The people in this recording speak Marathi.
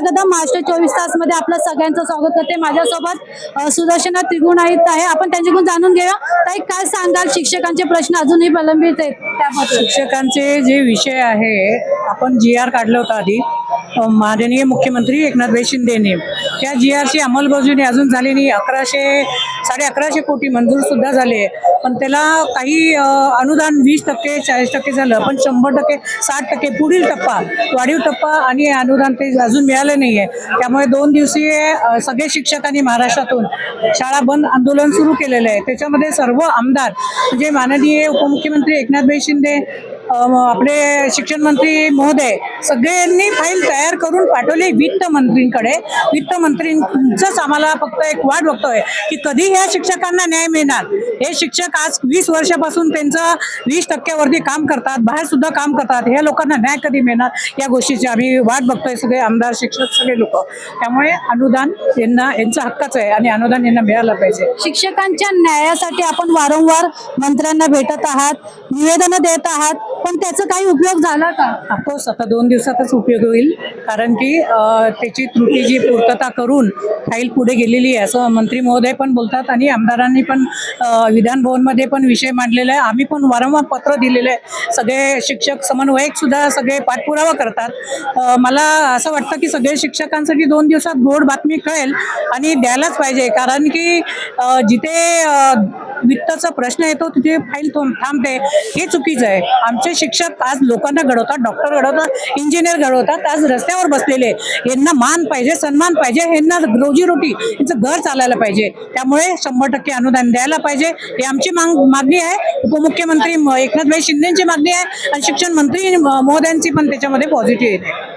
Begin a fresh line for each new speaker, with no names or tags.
कदम महाराष्ट्र चोवीस तासमध्ये आपलं सगळ्यांचं स्वागत करते माझ्यासोबत. सुदर्शना त्रिगुण आहेत आहे. आपण त्यांच्याकडून जाणून घेऊया. ताई काय सांगाल? शिक्षकांचे प्रश्न अजूनही प्रलंबित आहेत त्यामध्ये
शिक्षकांचे जे विषय आहे आपण जी आर काढलं होतं आधी. माननीय मुख्यमंत्री एकनाथभाई शिंदेने त्या जी आरची अंमलबजावणी अजून झाली नाही. अकराशे साडे अकराशे कोटी मंजूर सुद्धा झाले. पण त्याला काही अनुदान वीस टक्के चाळीस टक्के झालं. पण शंभर टक्के साठ टक्के पुढील टप्पा वाढीव टप्पा आणि अनुदान ते अजून मिळालं नाही आहे त्यामुळे दोन दिवसीय सगळे शिक्षकांनी महाराष्ट्रातून शाळा बंद आंदोलन सुरू केलेलं आहे. त्याच्यामध्ये सर्व आमदार म्हणजे माननीय उपमुख्यमंत्री एकनाथभाई शिंदे आपले शिक्षण मंत्री महोदय सगळ्यांनी फाईल तयार करून पाठवली वित्त मंत्रींकडे. वित्त मंत्रींचंच आम्हाला फक्त एक वाट बघतोय की कधी ह्या शिक्षकांना न्याय मिळणार? हे शिक्षक आज वीस वर्षापासून त्यांचं वीस टक्क्यावरती काम करतात बाहेर सुद्धा काम करतात. ह्या लोकांना न्याय कधी मिळणार? या गोष्टीची आम्ही वाट बघतोय सगळे आमदार शिक्षक सगळे लोक. त्यामुळे अनुदान यांना यांचा हक्काच आहे आणि अनुदान यांना मिळालं पाहिजे.
शिक्षकांच्या न्यायासाठी आपण वारंवार मंत्र्यांना भेटत आहात निवेदनं देत आहात. पण त्याचा काही उपयोग झाला का?
अफकोर्स आता दोन दिवसातच उपयोग होईल. कारण की त्याची त्रुटी जी पूर्तता करून फाईल पुढे गेलेली आहे असं मंत्री महोदय पण बोलतात आणि आमदारांनी पण विधानभवनमध्ये विधान भवनमध्ये पण विषय मांडलेला आहे. आम्ही पण वारंवार पत्र दिलेलं आहे. सगळे शिक्षक समन्वयक सुद्धा सगळे पाठपुरावा करतात. मला असं वाटतं की सगळे शिक्षकांसाठी दोन दिवसात गोड बातमी कळेल आणि द्यायलाच पाहिजे. कारण की जिथे वित्ताचा प्रश्न येतो तिथे फाईल थांबते. हे चुकीचं आहे. आमचे शिक्षक आज लोकांना घडवतात डॉक्टर घडवतात इंजिनियर घडवतात आज रस्त्यावर बसलेले यांना मान पाहिजे सन्मान पाहिजे यांना रोजीरोटी यांचं घर चालायला पाहिजे. त्यामुळे शंभर टक्के अनुदान द्यायला पाहिजे. हे आमची मांग मागणी आहे. उपमुख्यमंत्री एकनाथभाई शिंदेची मागणी आहे. आणि शिक्षण मंत्री महोदयांची पण त्याच्यामध्ये पॉझिटिव्ह येते